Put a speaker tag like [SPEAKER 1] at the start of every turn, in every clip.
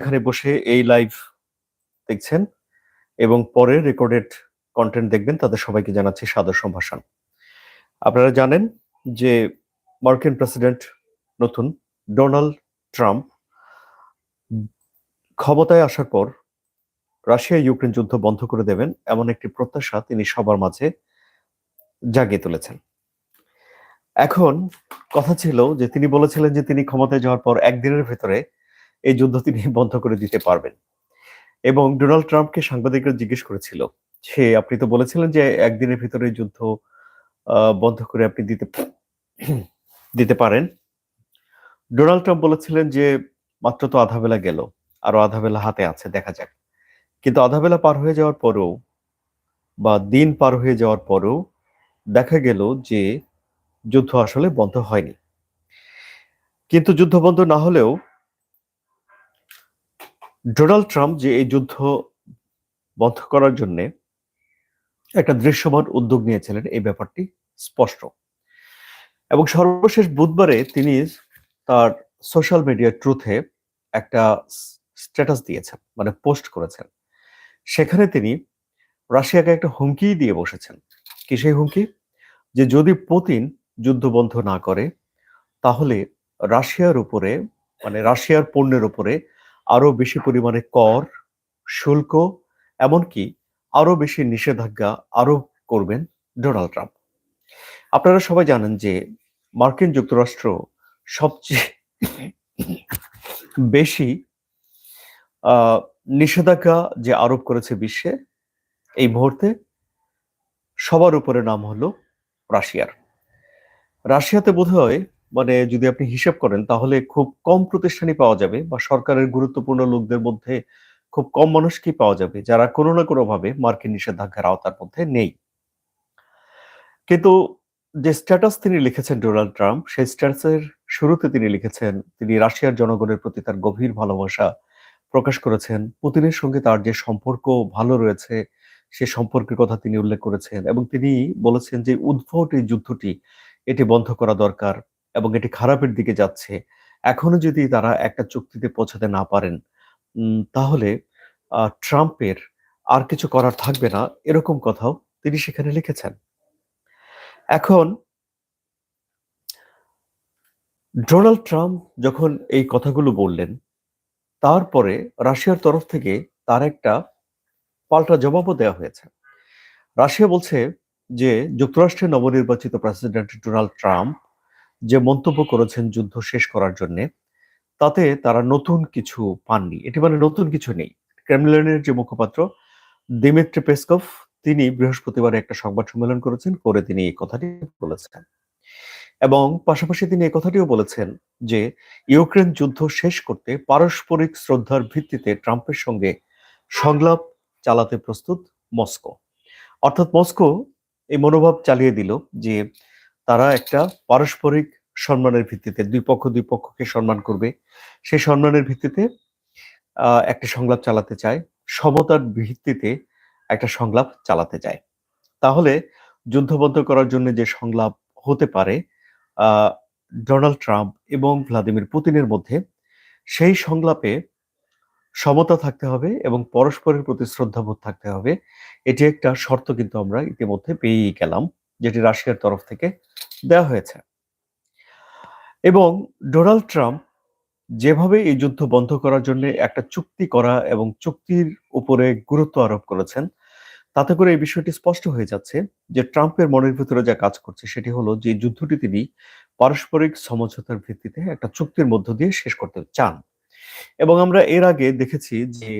[SPEAKER 1] এখানে বসে এই লাইভ দেখছেন এবং পরে রেকর্ডেড কন্টেন্ট দেখবেন, তাদের সবাইকে জানাচ্ছি সাদর সম্ভাষণ। আপনারা জানেন যে মার্কিন প্রেসিডেন্ট নতুন ডোনাল্ড ট্রাম্প ক্ষমতায় আসার পর রাশিয়া ইউক্রেন যুদ্ধ বন্ধ করে দেবেন এমন একটি প্রত্যাশা তিনি সবার মাঝে জাগিয়ে তুলেছেন। এখন কথা ছিল যে তিনি বলেছিলেন যে তিনি ক্ষমতায় যাওয়ার পর একদিনের ভেতরে এই যুদ্ধ তিনি বন্ধ করে দিতে পারবেন। এবং ডোনাল্ড ট্রাম্পকে সাংবাদিকরা জিজ্ঞেস করেছিল, সে, আপনি তো বলেছিলেন যে একদিনের ভিতরে যুদ্ধ বন্ধ করে আপনি দিতে দিতে পারেন। ডোনাল্ড ট্রাম্প বলেছিলেন যে, মাত্র তো আধা বেলা গেল, আরও আধা বেলা হাতে আছে, দেখা যাক। কিন্তু আধা বেলা পার হয়ে যাওয়ার পরেও বা দিন পার হয়ে যাওয়ার পরেও দেখা গেল যে, যুদ্ধ আসলে বন্ধ হয়নি। কিন্তু যুদ্ধ বন্ধ না হলেও ডোনাল্ড ট্রাম্প যে এই যুদ্ধ বন্ধ করার জন্য একটা দৃশ্যমান উদ্যোগ নিয়েছিলেন, এই ব্যাপারটি স্পষ্ট। এবং সর্বশেষ বুধবারে তিনি তার সোশ্যাল মিডিয়া ট্রুথে একটা স্ট্যাটাস দিয়েছেন মানে পোস্ট করেছেন। সেখানে তিনি রাশিয়াকে একটা হুমকি দিয়ে বসেছেন। কি সেই হুমকি? যে যদি পুতিন যুদ্ধ বন্ধ না করে, তাহলে রাশিয়ার উপরে মানে রাশিয়ার পণ্যের উপরে আরও বেশি পরিমাণে কর, শুল্ক, এমনকি আরও বেশি নিষেধাজ্ঞা আরোপ করবেন ডোনাল্ড ট্রাম্প। আপনারা সবাই জানেন যে মার্কিন যুক্তরাষ্ট্র সবচেয়ে বেশি নিষেধাজ্ঞা যে আরোপ করেছে বিশ্বে এই মুহূর্তে সবার উপরে নাম হলো রাশিয়ার। রাশিয়াতে বোধ হয় মানে যদি আপনি হিসাব করেন, তাহলে খুব কম প্রতিষ্ঠানই পাওয়া যাবে বা সরকারের গুরুত্বপূর্ণ লোকদের মধ্যে খুব কম মানুষকেই পাওয়া যাবে, যারা কোনো না কোনো ভাবে মার্কিন নিষেধাজ্ঞার আওতার মধ্যে নেই। কিন্তু যে স্ট্যাটাস তিনি লিখেছেন ডোনাল্ড ট্রাম্প, সেই স্ট্যাটাসের শুরুতে তিনি লিখেছেন, তিনি রাশিয়ার জনগণের প্রতি তার গভীর ভালোবাসা প্রকাশ করেছেন, পুতিনের সঙ্গে তার যে সম্পর্ক ভালো রয়েছে, সে সম্পর্কের কথা তিনি উল্লেখ করেছেন এবং তিনি বলেছেন যে উদ্ভট এই যুদ্ধটি, এটি বন্ধ করা দরকার। এবং এটি খারাপের দিকে যাচ্ছে। এখনও যদি তারা একটা চুক্তিতে পৌঁছাতে না পারেন তাহলে ট্রাম্পের আর কিছু করার থাকবে না, এরকম কথাও তিনি সেখানে লিখেছেন। এখন, ডোনাল্ড ট্রাম্প যখন এই কথাগুলো বললেন, তারপরে রাশিয়ার তরফ থেকে তার একটা পাল্টা জবাবও দেওয়া হয়েছে। রাশিয়া বলছে যে, যুক্তরাষ্ট্রের নবনির্বাচিত প্রেসিডেন্ট ডোনাল্ড ট্রাম্প যে মন্তব্য করেছেন যুদ্ধ শেষ করার জন্য, তাতে তারা নতুন কিছু পাননি। এটি মানে নতুন কিছু নেই। ক্রেমলিনের যে মুখপাত্র দিমিত্রি পেসকভ তিনি বৃহস্পতিবার একটা সংবাদ সম্মেলন করেছেন, করে তিনি এই কথাটি বলেছেন। এবং পাশাপাশি তিনি এই কথাটিও বলেছেন যে, ইউক্রেন যুদ্ধ শেষ করতে পারস্পরিক শ্রদ্ধার ভিত্তিতে ট্রাম্পের সঙ্গে সংলাপ চালাতে প্রস্তুত মস্কো। অর্থাৎ মস্কো এই মনোভাব চালিয়ে দিল যে তারা একটা পারস্পরিক সম্মানের ভিত্তিতে, দুই পক্ষ, দুই পক্ষকে সম্মান করবে। সেই সম্মানের ভিত্তিতে একটা সংলাপ চালাতে চায়। সমতার ভিত্তিতে একটা সংলাপ চালাতে চায়। তাহলে যুদ্ধবদ্ধ করার জন্য যে সংলাপ হতে পারে ডোনাল্ড ট্রাম্প এবং ভ্লাদিমির পুতিনের মধ্যে, সেই সংলাপে সমতা থাকতে হবে এবং পরস্পরের প্রতি শ্রদ্ধাবোধ থাকতে হবে। এটি একটা শর্ত কিন্তু আমরা ইতিমধ্যে পেয়েই গেলাম, যেটি রাশিয়ার তরফ থেকে দেওয়া হয়েছে। এবং ডোনাল্ড ট্রাম্প যেভাবে এই যুদ্ধ বন্ধ করার জন্য একটা চুক্তি করা এবং চুক্তির উপরে গুরুত্ব আরোপ করেছেন, তাতে করে এই বিষয়টি স্পষ্ট হয়ে যাচ্ছে যে ট্রাম্পের মনের ভিতরে যা কাজ করছে সেটি হলো যে যুদ্ধটি তিনি পারস্পরিক সমঝোতার ভিত্তিতে একটা চুক্তির মধ্য দিয়ে শেষ করতে চান। এবং আমরা এর আগে দেখেছি যে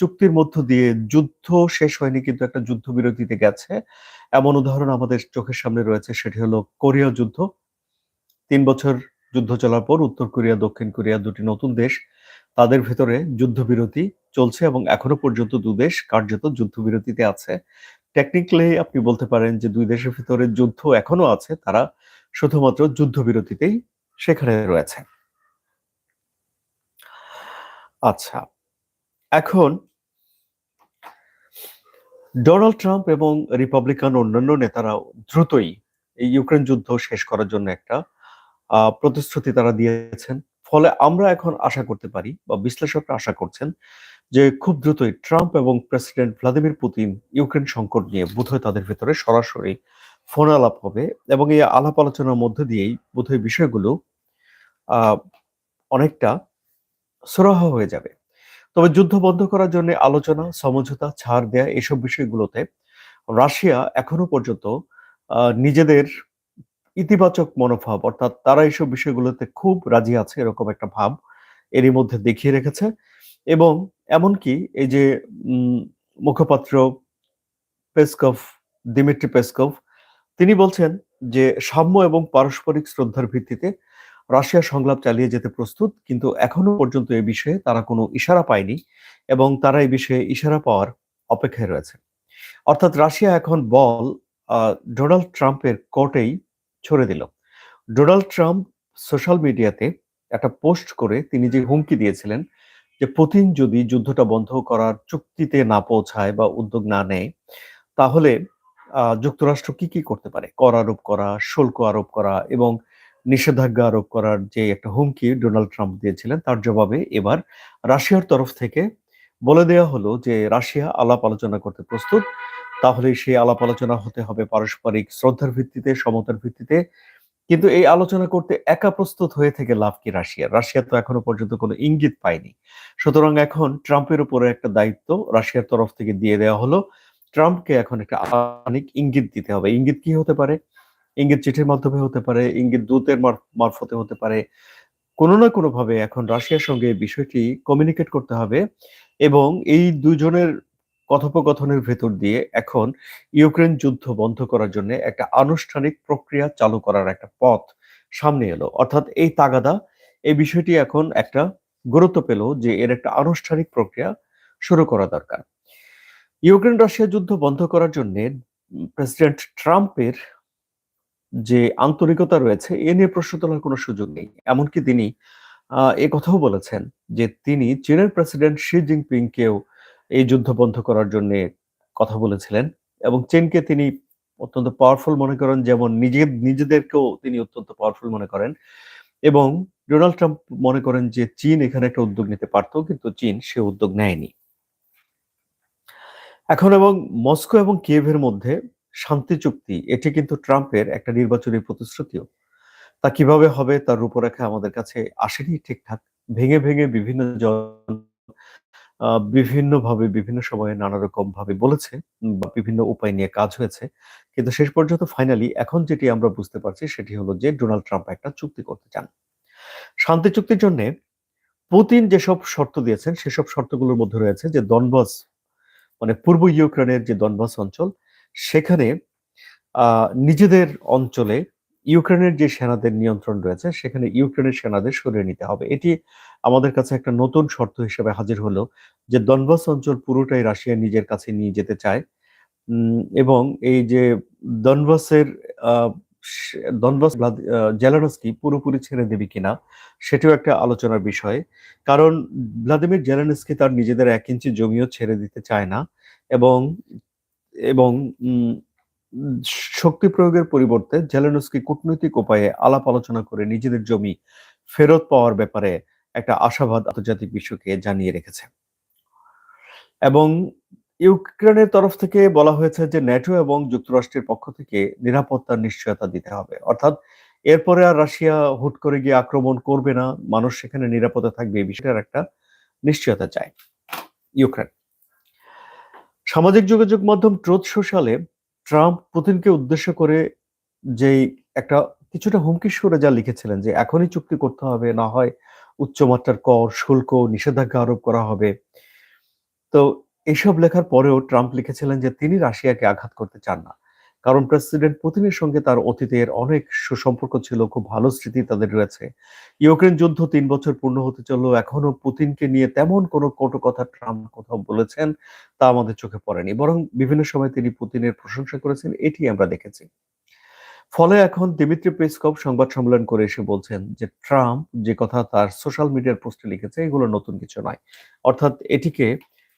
[SPEAKER 1] চুক্তির মধ্য দিয়ে যুদ্ধ শেষ হয়নি, কিন্তু একটা যুদ্ধ বিরতিতে গেছে। এমন উদাহরণ আমাদের চোখের সামনে রয়েছে, সেটি হলো কোরিয়া যুদ্ধ। তিন বছর যুদ্ধ চলার পর উত্তর কোরিয়া, দক্ষিণ কোরিয়া দুটি নতুন দেশ, তাদের ভেতরে যুদ্ধবিরতি চলছে এবং এখনও পর্যন্ত দু দেশ কার্যত যুদ্ধবিরতিতে আছে। টেকনিক্যালি আপনি বলতে পারেন যে দুই দেশের ভিতরে যুদ্ধ এখনও আছে, তারা শুধুমাত্র যুদ্ধবিরতিতেই সেখানে রয়েছে। আচ্ছা এখন ডোনাল্ড ট্রাম্প এবং রিপাবলিকান অন্যান্য নেতারাও দ্রুতই এই ইউক্রেন যুদ্ধ শেষ করার জন্য একটা প্রতিশ্রুতি তারা দিয়েছেন। ফলে আমরা এখন আশা করতে পারি বা বিশ্লেষকরা আশা করছেন যে খুব দ্রুতই ট্রাম্প এবং প্রেসিডেন্ট ভ্লাদিমির পুতিন ইউক্রেন সংকট নিয়ে বোধহয় তাদের ভেতরে সরাসরি ফোন আলাপ হবে এবং এই আলাপ আলোচনার মধ্যে দিয়েই বোধহয় বিষয়গুলো অনেকটা সুরাহা হয়ে যাবে। তবে যুদ্ধ বন্ধ করার জন্য আলোচনা, সমঝোতা, ছাড় দেয়া এসব বিষয়গুলোতে রাশিয়া এখনও পর্যন্ত নিজেদের ইতিবাচক মনোভাব, অর্থাৎ তারা এইসব বিষয়গুলোতে খুব রাজি আছে এরকম একটা ভাব এরই মধ্যে দেখিয়ে রেখেছে। এবং এমনকি এই যে মুখপাত্র পেসকভ, দিমিত্রি পেসকভ, তিনি বলছেন যে সাম্য এবং পারস্পরিক শ্রদ্ধার ভিত্তিতে রাশিয়া সংলাপ চালিয়ে যেতে প্রস্তুত, কিন্তু এখনও পর্যন্ত এ বিষয়ে তারা কোনো ইশারা পায়নি এবং তারা এই বিষয়ে ইশারা পাওয়ার অপেক্ষায় রয়েছে। অর্থাৎ রাশিয়া এখন বল ডোনাল্ড ট্রাম্পের কোর্টেই ছড়ে দিল। ডোনাল্ড ট্রাম্প সোশ্যাল মিডিয়াতে একটা পোস্ট করে তিনি যে হুমকি দিয়েছিলেন যে পুতিন যদি যুদ্ধটা বন্ধ করার চুক্তিতে না পৌঁছায় বা উদ্যোগ না নেয়, তাহলে যুক্তরাষ্ট্র কি কি করতে পারে? কর আরোপ করা, শুল্ক আরোপ করা এবং নিষেধাজ্ঞা আরোপ করার যে একটা হুমকি ডোনাল্ড ট্রাম্প দিয়েছিলেন, তার জবাবে এবার রাশিয়ার তরফ থেকে বলে দেওয়া হলো যে রাশিয়া আলাপ আলোচনা করতে প্রস্তুত। তাহলে সেই আলাপ আলোচনা হতে হবে পারস্পরিক শ্রদ্ধার ভিত্তিতে, সমতার ভিত্তিতে। কিন্তু এই আলোচনা করতে একা প্রস্তুত হয়ে থেকে লাভ কি রাশিয়া? রাশিয়া তো এখনও পর্যন্ত কোনো ইঙ্গিত পায়নি। সুতরাং এখন ট্রাম্পের উপরে একটা দায়িত্ব রাশিয়ার তরফ থেকে দিয়ে দেওয়া হলো। ট্রাম্পকে এখন একটা আনিক ইঙ্গিত দিতে হবে। ইঙ্গিত কি হতে পারে? ইঙ্গিত চিঠির মাধ্যমে হতে পারে, ইঙ্গিত দূতের মার- মারফতে হতে পারে। কোনো না কোনো ভাবে এখন রাশিয়ার সঙ্গে বিষয়টি কমিউনিকেট করতে হবে এবং এই দুজনের কথোপকথনের ভেতর দিয়ে এখন ইউক্রেন যুদ্ধ বন্ধ করার জন্য একটা আনুষ্ঠানিক প্রক্রিয়া চালু করার একটা পথ সামনে এলো। অর্থাৎ এই তাগাদা, এই বিষয়টি এখন একটা গুরুত্ব পেল যে এর একটা আনুষ্ঠানিক প্রক্রিয়া শুরু করা দরকার। ইউক্রেন রাশিয়া যুদ্ধ বন্ধ করার জন্য প্রেসিডেন্ট ট্রাম্পের যে আন্তরিকতা রয়েছে, এ নিয়ে প্রশ্ন তোলার কোনো সুযোগ নেই। এমনকি তিনি এ কথাও বলেছেন যে তিনি চীনের প্রেসিডেন্ট শি জিনপিংকেও এই যুদ্ধ বন্ধ করার জন্য কথা বলেছিলেন এবং চীনকে তিনি অত্যন্ত পাওয়ারফুল মনে করেন, যেমন নিজে, নিজেদেরকেও তিনি অত্যন্ত পাওয়ারফুল মনে করেন এবং ডোনাল্ড ট্রাম্প মনে করেন যে চীন এখানে একটা উদ্যোগ নিতে পারত, কিন্তু চীন সে উদ্যোগ নেয়নি। এখন এবং মস্কো এবং কিয়েভের মধ্যে শান্তি চুক্তি, এটি কিন্তু ট্রাম্পের একটা নির্বাচনী প্রতিশ্রুতিও। তা কীভাবে হবে তার রূপরেখা আমাদের কাছে আসেনি ঠিকঠাক। ভেঙে ভেঙে বিভিন্ন জন বিভিন্ন ভাবে বিভিন্ন সময়ে নানা রকম ভাবে বলেছে বা বিভিন্ন উপায় নিয়ে কাজ হয়েছে। কিন্তু শেষ পর্যন্ত ফাইনালি এখন যেটি আমরা বুঝতে পারছি সেটি হলো যে ডোনাল্ড ট্রাম্প একটা চুক্তি করতে চান। শান্তি চুক্তির জন্য পুতিন যেসব শর্ত দিয়েছেন, সেসব শর্তগুলোর মধ্যে রয়েছে যে দনবাস মানে পূর্ব ইউক্রেনের যে দনবাস অঞ্চল সেখানে নিজেদের অঞ্চলে ইউক্রেনের যে সেনাদের নিয়ন্ত্রণ রয়েছে, সেখানে ইউক্রেনের সেনাদের সরিয়ে নিতে হবে। এটি আমাদের কাছে একটা নতুন শর্ত হিসেবে হাজির হলো যে দনবাস অঞ্চল পুরোটাই রাশিয়া নিজের কাছে নিয়ে যেতে চায়। এবং এই যে দনবাসের দনবাস জেলানস্কি পুরোপুরি ছেড়ে দেবে কিনা, সেটাও একটা আলোচনার বিষয়। কারণ ভ্লাদিমির জেলেনস্কি তার নিজেদের এক ইঞ্চি জমিও ছেড়ে দিতে চায় না এবং এবং শক্তি প্রয়োগের পরিবর্তে জেলেনস্কি কূটনৈতিক উপায়ে আলাপ আলোচনা করে নিজেদের জমি ফেরত পাওয়ার ব্যাপারে একটা আশাবাদ আন্তর্জাতিক বিশ্বকে জানিয়ে রেখেছে। এবং ইউক্রেনের তরফ থেকে বলা হয়েছে যে ন্যাটো এবং যুক্তরাষ্ট্রের পক্ষ থেকে নিরাপত্তার নিশ্চয়তা দিতে হবে। অর্থাৎ এরপরে আর রাশিয়া হুট করে গিয়ে আক্রমণ করবে না, মানুষ সেখানে নিরাপদে থাকবে এই বিষয়টার একটা নিশ্চয়তা চায় ইউক্রেন। সামাজিক যোগাযোগ মাধ্যম ট্রোথ সোশ্যালে ট্রাম্প পুতিনকে উদ্দেশ্য করে যেই একটা কিছুটা হুমকি সুরে যা লিখেছিলেন যে এখনই চুক্তি করতে হবে, না হয় উচ্চমাত্রার কর, শুল্ক, নিষেধাজ্ঞা আরোপ করা হবে। তো এসব লেখার পরেও ট্রাম্প লিখেছিলেন যে তিনি রাশিয়াকে আঘাত করতে চান না। কারণ প্রেসিডেন্ট পুতিনের সঙ্গে তার অতীতের অনেক সুসম্পর্ক ছিল, খুব ভালো স্মৃতি তাদের রয়েছে। ইউক্রেন যুদ্ধ তিন বছর পূর্ণ হতে চলল এখনও পুতিনকে নিয়ে তেমন কোনো কটু কথা ট্রাম্প কোথাও বলেছেন তা আমাদের চোখে পড়েনি। বরং বিভিন্ন সময় তিনি পুতিনের প্রশংসা করেছেন, এটি আমরা দেখেছি। ফলে এখন দিমিত্রি পেসকভ সংবাদ সম্মেলন করে এসে বলছেন যে, ট্রাম্প যে কথা তার সোশ্যাল মিডিয়ার পোস্টে লিখেছে, এগুলো নতুন কিছু নয়। অর্থাৎ এটিকে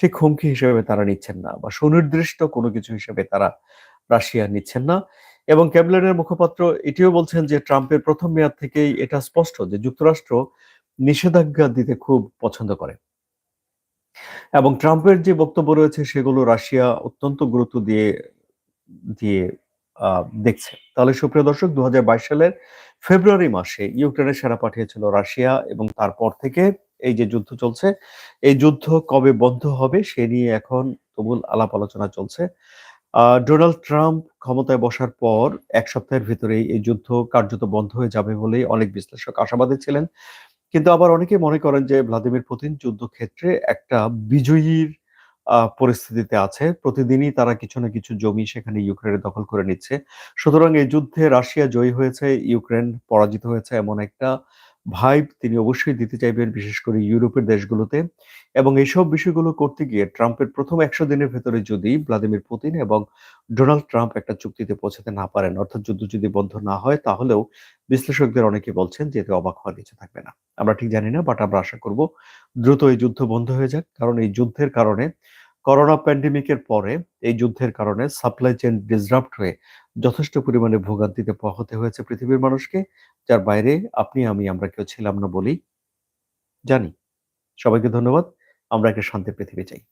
[SPEAKER 1] ঠিক হুমকি হিসেবে তারা নিচ্ছেন না বা সুনির্দিষ্ট কোনো কিছু হিসেবে তারা রাশিয়া নিচ্ছেন না। এবং ক্যাবলেনের মুখপাত্র এটিও বলছেন যে ট্রাম্পের প্রথম মেয়াদ থেকেই এটা স্পষ্ট যে যুক্তরাষ্ট্র নিষেধাজ্ঞা দিতে খুব পছন্দ করে। এবং ট্রাম্পের যে বক্তব্য রয়েছে সেগুলো রাশিয়া অত্যন্ত গুরুত্ব দিয়ে দিয়ে দেখছে। তাহলে সুপ্রিয় দর্শক দু হাজার বাইশ সালের ফেব্রুয়ারি মাসে ইউক্রেনে সেনা পাঠিয়েছিল রাশিয়া এবং তারপর থেকে এই যে যুদ্ধ চলছে, এই যুদ্ধ কবে বন্ধ হবে সে নিয়ে এখন তুমুল আলাপ আলোচনা চলছে। ডোনাল্ড ট্রাম্প ক্ষমতায় বসার পর এক সপ্তাহের ভিতরেই এই যুদ্ধ কার্যত বন্ধ হয়ে যাবে বলেই অনেক বিশ্লেষক আশাবাদী ছিলেন। কিন্তু আবার অনেকে মনে করেন যে ভ্লাদিমির পুতিন যুদ্ধক্ষেত্রে একটা বিজয়ীর পরিস্থিতিতে আছে। প্রতিদিনই তারা কিছু না কিছু জমি সেখানে ইউক্রেনে দখল করে নিচ্ছে। সুতরাং এই যুদ্ধে রাশিয়া জয়ী হয়েছে, ইউক্রেন পরাজিত হয়েছে এমন একটা ভাইব তিনি অবশ্যই দিতে চাইবেন, বিশেষ করে ইউরোপের দেশগুলোতে। এবং এইসব বিষয়গুলো করতে গিয়ে ট্রাম্পের প্রথম একশো দিনের ভেতরে যদি ভ্লাদিমির পুতিন এবং ডোনাল্ড ট্রাম্প একটা চুক্তিতে পৌঁছাতে না পারেন, অর্থাৎ যুদ্ধ যদি বন্ধ না হয়, তাহলেও বিশ্লেষকদের অনেকে বলছেন যে এতে অবাক হওয়ার কিছু থাকবে না। আমরা ঠিক জানি না বাট আমরা আশা করব দ্রুত এই যুদ্ধ বন্ধ হয়ে যাক, কারণ এই যুদ্ধের কারণে করোনা প্যান্ডেমিকের পরে এই যুদ্ধের কারণে সাপ্লাই চেইন ডিসরাপ্ট হয়ে যথেষ্ট পরিমাণে ভোগান্তিতে হতে হয়েছে পৃথিবীর মানুষকে। যার বাইরে আপনি, আমি, আমরা কেউ ছিলাম না বলি জানি। সবাইকে ধন্যবাদ। আমরা একটা শান্তি পৃথিবী চাই।